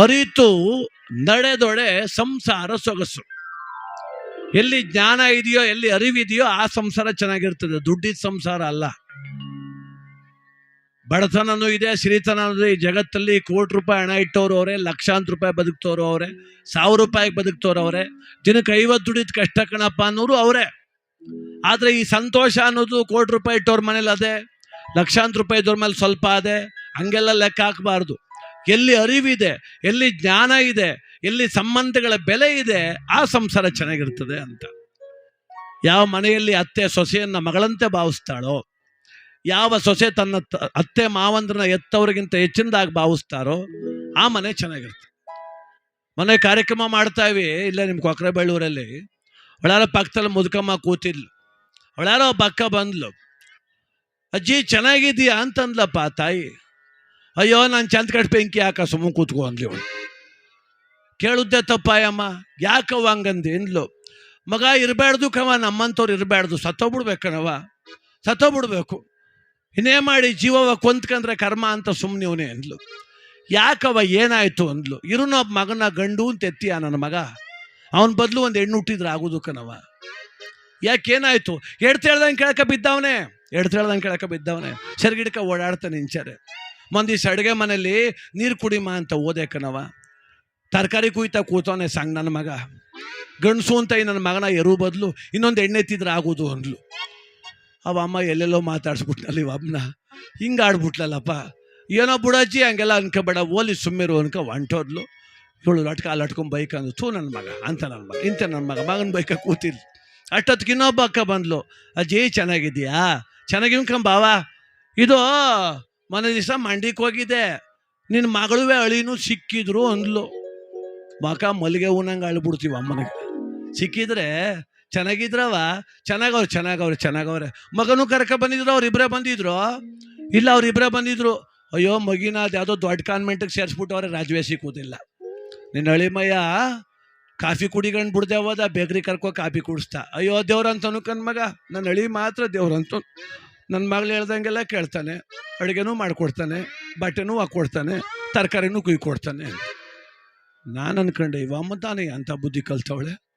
ಅರಿತು ನಡೆದೊಡೆ ಸಂಸಾರ ಸೊಗಸು. ಎಲ್ಲಿ ಜ್ಞಾನ ಇದೆಯೋ, ಎಲ್ಲಿ ಅರಿವಿದೆಯೋ, ಆ ಸಂಸಾರ ಚೆನ್ನಾಗಿರ್ತದೆ. ದುಡ್ಡಿದ ಸಂಸಾರ ಅಲ್ಲ. ಬಡತನನೂ ಇದೆ, ಸಿರಿತನನೂ ಈ ಜಗತ್ತಲ್ಲಿ ಕೋಟಿ ರೂಪಾಯಿ ಹಣ ಇಟ್ಟವ್ರು ಅವರೇ, ಲಕ್ಷಾಂತರ ರೂಪಾಯಿ ಬದುಕ್ತವ್ರು ಅವರೇ, ಸಾವಿರ ರೂಪಾಯಿಗೆ ಬದುಕ್ತವ್ರು ಅವರೇ, ದಿನಕ್ಕೆ ಐವತ್ತು ದುಡಿದ ಕಷ್ಟ ಕಣಪ್ಪ ಅನ್ನೋರು ಅವರೇ. ಆದರೆ ಈ ಸಂತೋಷ ಅನ್ನೋದು ಕೋಟಿ ರೂಪಾಯಿ ಇಟ್ಟವ್ರ ಮನೇಲಿ ಅದೇ, ಲಕ್ಷಾಂತರ ರೂಪಾಯಿ ಇದ್ದವ್ರ ಮೇಲೆ ಸ್ವಲ್ಪ ಅದೇ, ಹಂಗೆಲ್ಲ ಲೆಕ್ಕ ಹಾಕಬಾರ್ದು. ಎಲ್ಲಿ ಅರಿವಿದೆ, ಎಲ್ಲಿ ಜ್ಞಾನ ಇದೆ, ಎಲ್ಲಿ ಸಂಬಂಧಗಳ ಬೆಲೆ ಇದೆ, ಆ ಸಂಸಾರ ಚೆನ್ನಾಗಿರ್ತದೆ ಅಂತ. ಯಾವ ಮನೆಯಲ್ಲಿ ಅತ್ತೆ ಸೊಸೆಯನ್ನ ಮಗಳಂತೆ ಭಾವಿಸ್ತಾಳೋ, ಯಾವ ಸೊಸೆ ತನ್ನ ಅತ್ತೆ ಮಾವಂದ್ರನ್ನ ಎತ್ತವರಿಗಿಂತ ಹೆಚ್ಚಿನದಾಗಿ ಭಾವಿಸ್ತಾರೋ, ಆ ಮನೆ ಚೆನ್ನಾಗಿರ್ತದೆ ಮನೆ ಕಾರ್ಯಕ್ರಮ ಮಾಡ್ತಾ ಇವಿ, ಇಲ್ಲೇ ನಿಮ್ಮ ಕೊಕ್ರೆಬಳ್ಳೂರಲ್ಲಿ. ಅವಳಾರ ಪಕ್ಕದಲ್ಲಿ ಮುದುಕಮ್ಮ ಕೂತಿದ್ಲು. ಅವಳಾರೋ ಪಕ್ಕ ಬಂದ್ಲು. ಅಜ್ಜಿ ಚೆನ್ನಾಗಿದೀಯಾ ಅಂತಂದ್ಲಪ್ಪ ತಾಯಿ. ಅಯ್ಯೋ, ನಾನು ಚಂದ ಕಟ್ ಬೆಂಕಿ ಯಾಕ ಸುಮ್ಮನೆ ಕೂತ್ಕೊ ಅಂದ್ಲಿ ಅವಳು ಕೇಳುದ್ದೆ ತಪ್ಪಾಯಮ್ಮ. ಯಾಕವ್ವ ಹಂಗಂದು? ಎಂದ್ಲು ಮಗ ಇರಬಾರ್ದು ಕವ, ನಮ್ಮಂಥವ್ರು ಇರಬಾರ್ದು ಸತ್ತೋಗ್ಬಿಡ್ಬೇಕನವ ಸತ್ತೋಗ್ಬಿಡ್ಬೇಕು. ಇನ್ನೇ ಮಾಡಿ ಜೀವವ ಕೊಂತ್ಕಂದ್ರೆ ಕರ್ಮ ಅಂತ ಸುಮ್ಮನೆ ಅಂದ್ಲು. ಯಾಕವ ಏನಾಯ್ತು ಅಂದ್ಲು? ಇರುನೋ ಮಗನ ಗಂಡು ಅಂತ ಎತ್ತಿಯ ನನ್ನ ಮಗ? ಅವನ ಬದಲು ಒಂದು ಹೆಣ್ಣು ಹುಟ್ಟಿದ್ರೆ ಆಗೋದು ಕಣವ ಯಾಕೇನಾಯ್ತು ಎಡ್ತೇಳ್ದಂಗೆ ಕೇಳಕ ಬಿದ್ದವನೇ. ಎಡ್ತೇಳ್ದಂಗೆ ಕೇಳಕ ಬಿದ್ದವನೇ. ಸೆರ್ಗಿಡ್ಕ ಓಡಾಡ್ತಾನೆ ಇಂಚಾರೆ ಮಂದಿಸ್ ಅಡುಗೆ ಮನೇಲಿ ನೀರು ಕುಡಿಮ ಅಂತ ಓದೆ ಕಣವ ತರಕಾರಿ ಕುಯ್ತಾ ಕೂತವನೆ ಸಂಗ್ ನನ್ನ ಮಗ. ಗಂಡಸು ಅಂತ ನನ್ನ ಮಗನ ಎರು ಬದಲು ಇನ್ನೊಂದು ಎಣ್ಣೆ ತಿದ್ರೆ ಆಗೋದು ಅಂದ್ಲು. ಅವ ಅಮ್ಮ ಎಲ್ಲೆಲ್ಲೋ ಮಾತಾಡ್ಸ್ಬಿಟ್ನಲ್ಲ ಇವ ಹಿಂಗೆ ಆಡ್ಬಿಟ್ಲಲ್ಲಪ್ಪ. ಏನೋ ಬುಡಜ್ಜಿ ಹಂಗೆಲ್ಲ ಅನ್ಕೋಬೇಡ, ಓಲಿ ಸುಮ್ಮಿರು ಅನ್ಕೊ ಹೊಂಟೋದ್ಲು. ಇವಳು ಲಟ್ಕ, ಲಟ್ಕೊಂಡ್ ಬೈಕ್ ಅಂದ್ರು ಥೂ ನನ್ನ ಮಗ, ಅಂತ ನನ್ನ ಮಗ ಇಂಥ ನನ್ನ ಮಗ, ಮಗನ ಬೈಕ ಕೂತಿಲ್ಲ ಅಷ್ಟೊತ್ತಿಗೆ ಇನ್ನೊಬ್ಬ ಅಕ್ಕ ಬಂದ್ಲು. ಅಜ್ಜಿ ಚೆನ್ನಾಗಿದ್ಯಾ ಚೆನ್ನಾಗಿ ಬಾವ. ಇದು ಮೊನ್ನೆ ದಿವಸ ಮಂಡಿಕ್ ಹೋಗಿದೆ ನಿನ್ನ ಮಗಳುವೆ ಅಳಿನೂ ಸಿಕ್ಕಿದ್ರು ಅಂದ್ಲು. ಮಕ ಮಲ್ಲಿಗೆ ಹೂನಂಗೆ ಅಳ್ಬಿಡ್ತೀವಿ ಅಮ್ಮನಿಗೆ. ಸಿಕ್ಕಿದ್ರೆ ಚೆನ್ನಾಗಿದ್ರವ? ಚೆನ್ನಾಗವ್ರೆ ಚೆನ್ನಾಗವ್ರೆ ಚೆನ್ನಾಗವ್ರೆ. ಮಗನೂ ಕರ್ಕ ಬಂದಿದ್ರು, ಅವ್ರಿಬ್ರೆ ಬಂದಿದ್ರು? ಇಲ್ಲ, ಅವ್ರಿಬ್ರೆ ಬಂದಿದ್ರು. ಅಯ್ಯೋ ಮಗಿನ ಅದು ಯಾವುದೋ ದೊಡ್ಡ ಕಾನ್ವೆಂಟಿಗೆ ಸೇರಿಸ್ಬಿಟ್ಟವ್ರೆ ರಾಜವೇಸಿ ಕೂತಿಲ್ಲ ನಿನ್ನ ಅಳಿಮಯ್ಯ, ಕಾಫಿ ಕುಡಿಗಂಡು ಬಿಡ್ದೆ ಬೇಕ್ರಿ ಕರ್ಕೋ ಕಾಫಿ ಕುಡಿಸ್ತಾ. ಅಯ್ಯೋ ದೇವ್ರಂತ ಅನ್ಕನ್ ಮಗ. ನನ್ನ ಅಳಿ ಮಾತ್ರ ದೇವ್ರಂತ ನನ್ನ ಮಗಳು ಹೇಳ್ದಂಗೆಲ್ಲ ಕೇಳ್ತಾನೆ. ಅಡುಗೆನೂ ಮಾಡಿಕೊಡ್ತಾನೆ, ಬಟ್ಟೆನೂ ಹಾಕ್ಕೊಡ್ತಾನೆ ತರಕಾರಿನೂ ಕುಯ್ಕೊಡ್ತಾನೆ ನಾನು ಅನ್ಕೊಂಡೆ, ಇವ ಅಮ್ಮ ತಾನೇ ಅಂತ ಬುದ್ಧಿ ಕಲ್ತವಳೆ.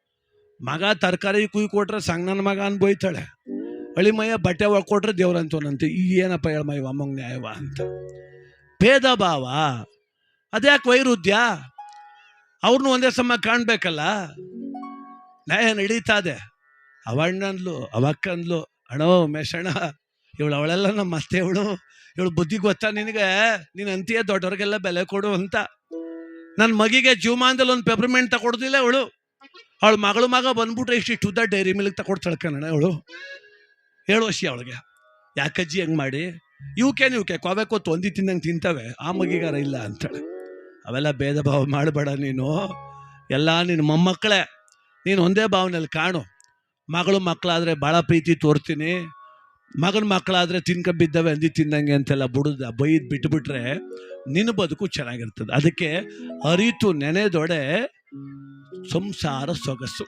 ಮಗ ತರಕಾರಿ ಕುಯ್ ಕೊಟ್ರೆ ಸಂಗ್ ನನ್ನ ಮಗ ಅನ್ಬೋಯ್ತಾಳೆ ಅಳಿಮಯ್ಯ ಬಟ್ಟೆ ಒಳ್ಕೊಟ್ರೆ ದೇವ್ರಂತವನಂತೆ ಈ ಏನಪ್ಪ ಹೇಳಮ್ಮ ಇವ ಅಮ್ಮಂಗೆ ನ್ಯಾಯವ ಅಂತ. ಭೇದ ಭಾವ. ಅದ್ಯಾಕೆ ವೈರುಧ್ಯ? ಅವ್ರನ್ನೂ ಒಂದೇ ಸಮ ಕಾಣಬೇಕಲ್ಲ? ನ್ಯಾಯ ನಡೀತಾ ಇದೆ. ಅವಣ್ಣನ್ಲು ಅವಕ್ಕನ್ಲು ಅಣೋ, ಮೇಷಣ ಇವಳು ಅವಳೆಲ್ಲ ನಮ್ಮ ಅತ್ತೆ, ಇವಳು ಇವಳು ಬುದ್ಧಿ ಗೊತ್ತಾ ನಿನಗೆ? ನೀನು ಅಂತೀಯ ದೊಡ್ಡವ್ರಿಗೆಲ್ಲ ಬೆಲೆ ಕೊಡು ಅಂತ. ನನ್ನ ಮಗಿಗೆ ಜೀವಮಾನದಲ್ಲಿ ಒಂದು ಪೆಪರ್ಮೆಂಟ್ ತಗೊಡ್ದಿಲ್ಲ ಇವಳು. ಅವಳು ಮಗಳು ಮಗ ಬಂದ್ಬಿಟ್ರೆ ಇಷ್ಟಿಷ್ಟು ಉದ್ದ ಡೈರಿ ಮಿಲ್ಕ್ ತಗೊಡ್ತಾಳೆ ಅವಳು ಹೇಳು ವರ್ಷಿ ಅವಳಿಗೆ. ಯಾಕಜ್ಜಿ ಹೆಂಗೆ ಮಾಡಿ? ಇವಕ್ಕೆ ಇವಕ್ಕೆ ಕೆ ಕೊತ್ತು ಒಂದಿ ತಿಂದಂಗೆ ತಿಂತವೆ, ಆ ಮಗಿಗಾರ ಇಲ್ಲ ಅಂತಾಳೆ. ಅವೆಲ್ಲ ಭೇದ ಭಾವ ಮಾಡಬೇಡ ನೀನು. ಎಲ್ಲ ನಿನ್ನ ಮೊಮ್ಮಕ್ಕಳೇ, ನೀನು ಒಂದೇ ಭಾವನೆಯಲ್ಲಿ ಕಾಣು. ಮಗಳು ಮಕ್ಕಳಾದರೆ ಭಾಳ ಪ್ರೀತಿ ತೋರ್ತೀನಿ. ಮಗನ ಮಕ್ಕಳಾದರೆ ತಿನ್ಕ ಬಿದ್ದವೆ ಅಂದಿ ತಿಂದಂಗೆ ಅಂತೆಲ್ಲ ಬುಡದ ಬೈದ್ ಬಿಟ್ಬಿಟ್ರೆ ನಿನ್ನ ಬದುಕು ಚೆನ್ನಾಗಿರ್ತದೆ. ಅದಕ್ಕೆ ಅರಿತು ನೆನೆದೊಡೆ ಸಂಸಾರ ಸೊಗಸು.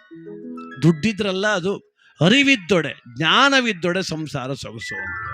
ದುಡ್ಡಿದ್ರಲ್ಲ ಅದು ಅರಿವಿದ್ದೊಡೆ, ಜ್ಞಾನವಿದ್ದೊಡೆ ಸಂಸಾರ ಸೊಗಸು.